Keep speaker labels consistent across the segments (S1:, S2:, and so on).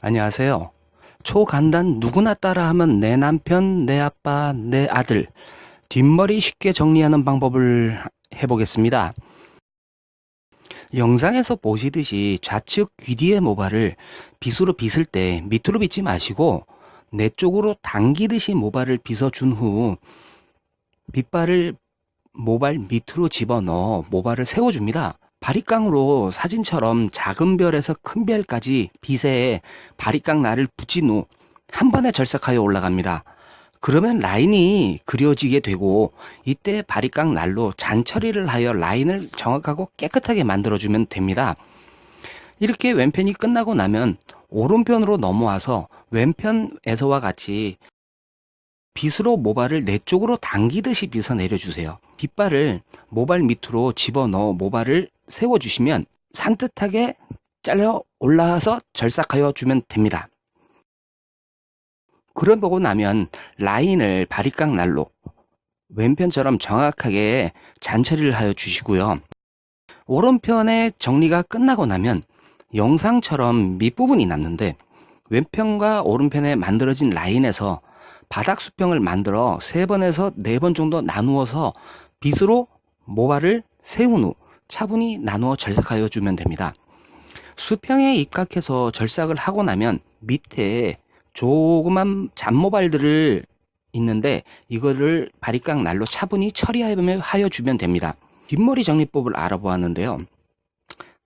S1: 안녕하세요. 초간단 누구나 따라하면 내 남편, 내 아빠, 내 아들 뒷머리 쉽게 정리하는 방법을 해보겠습니다. 영상에서 보시듯이 좌측 귀 뒤의 모발을 빗으로 빗을 때 밑으로 빗지 마시고 내 쪽으로 당기듯이 모발을 빗어준 후 빗발을 모발 밑으로 집어넣어 모발을 세워줍니다. 바리깡으로 사진처럼 작은 별에서 큰 별까지 빗에 바리깡 날을 붙인 후 한 번에 절삭하여 올라갑니다. 그러면 라인이 그려지게 되고 이때 바리깡 날로 잔처리를 하여 라인을 정확하고 깨끗하게 만들어주면 됩니다. 이렇게 왼편이 끝나고 나면 오른편으로 넘어와서 왼편에서와 같이 빗으로 모발을 내 쪽으로 당기듯이 빗어 내려주세요. 빗발을 모발 밑으로 집어넣어 모발을 세워주시면 산뜻하게 잘려 올라와서 절삭하여 주면 됩니다. 그러고 나면 라인을 바리깡 날로 왼편처럼 정확하게 잔처리를 하여 주시고요. 오른편의 정리가 끝나고 나면 영상처럼 밑부분이 남는데 왼편과 오른편에 만들어진 라인에서 바닥 수평을 만들어 세 번에서 네번 정도 나누어서 빗으로 모발을 세운 후 차분히 나누어 절삭하여 주면 됩니다. 수평에 입각해서 절삭을 하고 나면 밑에 조그만 잔모발들을 있는데 이거를 바리깡 날로 차분히 처리하여 주면 됩니다. 뒷머리 정리법을 알아보았는데요.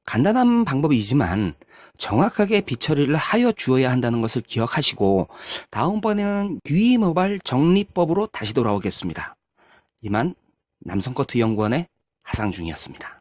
S1: 간단한 방법이지만 정확하게 빗처리를 하여 주어야 한다는 것을 기억하시고 다음번에는 귀모발 정리법으로 다시 돌아오겠습니다. 이만 남성커트 연구원의 하상중이었습니다.